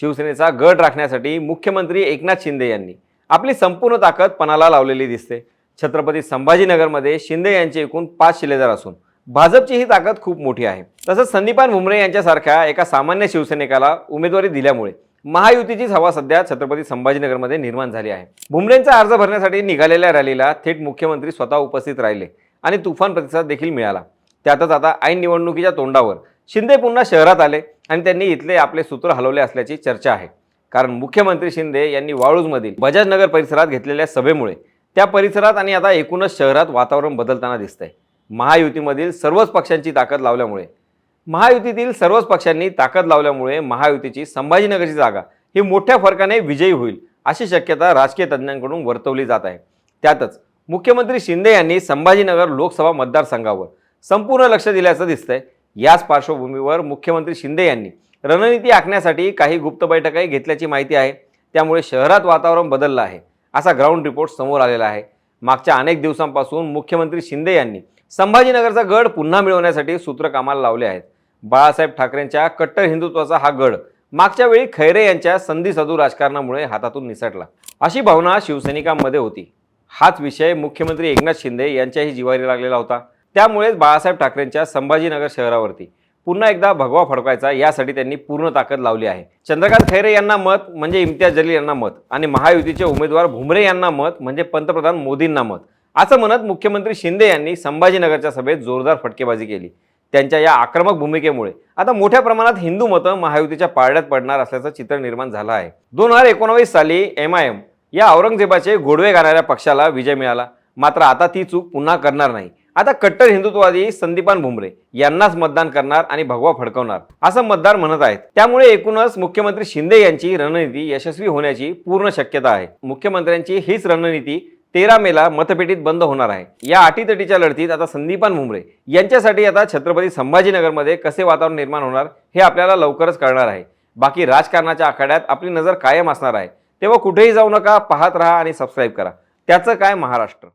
शिवसेनेचा गड राखण्यासाठी मुख्यमंत्री एकनाथ शिंदे यांनी आपली संपूर्ण ताकद पणाला लावलेली दिसते. छत्रपती संभाजीनगरमध्ये शिंदे यांचे एकूण पाच शिलेदार असून भाजपची ही ताकद खूप मोठी आहे. तसंच संदीपान भुमरे यांच्यासारख्या एका सामान्य शिवसैनिकाला उमेदवारी दिल्यामुळे महायुतीचीच हवा सध्या छत्रपती संभाजीनगरमध्ये निर्माण झाली आहे. भुमरेंचा अर्ज भरण्यासाठी निघालेल्या रॅलीला थेट मुख्यमंत्री स्वतः उपस्थित राहिले आणि तुफान प्रतिसाद देखील मिळाला. त्यातच आता ऐन निवडणुकीच्या तोंडावर शिंदे पुन्हा शहरात आले आणि त्यांनी इथले आपले सूत्र हलवले असल्याची चर्चा आहे. कारण मुख्यमंत्री शिंदे यांनी वाळूजमधील बजाजनगर परिसरात घेतलेल्या सभेमुळे त्या परिसरात आणि आता एकूणच शहरात वातावरण बदलताना दिसतंय. महायुतीमधील सर्वच पक्षांची ताकद लावल्यामुळे महायुतीतील सर्वच पक्षांनी ताकद लावल्यामुळे महायुतीची संभाजीनगरची जागा ही मोठ्या फरकाने विजयी होईल अशी शक्यता राजकीय तज्ज्ञांकडून वर्तवली जात आहे. त्यातच मुख्यमंत्री शिंदे यांनी संभाजीनगर लोकसभा मतदारसंघावर संपूर्ण लक्ष दिल्याचं दिसतंय. याच पार्श्वभूमीवर मुख्यमंत्री शिंदे यांनी रणनीती आखण्यासाठी काही गुप्त बैठकाही घेतल्याची माहिती आहे. त्यामुळे शहरात वातावरण बदललं आहे. असा ग्राउंड रिपोर्ट समोर आलेला आहे. मागच्या अनेक दिवसांपासून मुख्यमंत्री शिंदे यांनी संभाजीनगरचा गड पुन्हा मिळवण्यासाठी सूत्र कामाला लावले आहेत. बाळासाहेब ठाकरेंच्या कट्टर हिंदुत्वाचा हा गड मागच्या वेळी खैरे यांच्या संधी साधू राजकारणामुळे हातातून निसटला. अशी भावना शिवसैनिकांमध्ये होती. हाच विषय मुख्यमंत्री एकनाथ शिंदे यांच्याही जिवारी लागलेला होता. त्यामुळेच बाळासाहेब ठाकरेंच्या संभाजीनगर शहरावरती पुन्हा एकदा भगवा फडकायचा यासाठी त्यांनी पूर्ण ताकद लावली आहे. चंद्रकांत खैरे यांना मत म्हणजे इम्तियाज जलील यांना मत आणि महायुतीचे उमेदवार भुमरे यांना मत म्हणजे पंतप्रधान मोदींना मत. असं म्हणत मुख्यमंत्री शिंदे यांनी संभाजीनगरच्या सभेत जोरदार फटकेबाजी केली. त्यांच्या या आक्रमक भूमिकेमुळे आता मोठ्या प्रमाणात हिंदू मतं महायुतीच्या पारड्यात पडणार असल्याचं चित्र निर्माण झालं आहे. दोन हजार एकोणावीस साली एम आय एम या औरंगजेबाचे गोडवे गाणाऱ्या पक्षाला विजय मिळाला. मात्र आता ती चूक पुन्हा करणार नाही. आता कट्टर हिंदुत्ववादी संदीपान भुमरे यांनाच मतदान करणार आणि भगवा फडकवणार असं मतदार म्हणत आहेत. त्यामुळे एकूणच मुख्यमंत्री शिंदे यांची रणनीती यशस्वी होण्याची पूर्ण शक्यता आहे. मुख्यमंत्र्यांची हीच रणनीती तेरा मेला मतपेटीत बंद होणार आहे. या अटीतटीच्या लढतीत आता संदीपान भुमरे यांच्यासाठी आता छत्रपती संभाजीनगरमध्ये कसे वातावरण निर्माण होणार हे आपल्याला लवकरच कळणार आहे. बाकी राजकारणाच्या आखाड्यात आपली नजर कायम असणार आहे. तेव्हा कुठेही जाऊ नका पाहत राहा आणि सबस्क्राईब करा. त्याचं काय महाराष्ट्र?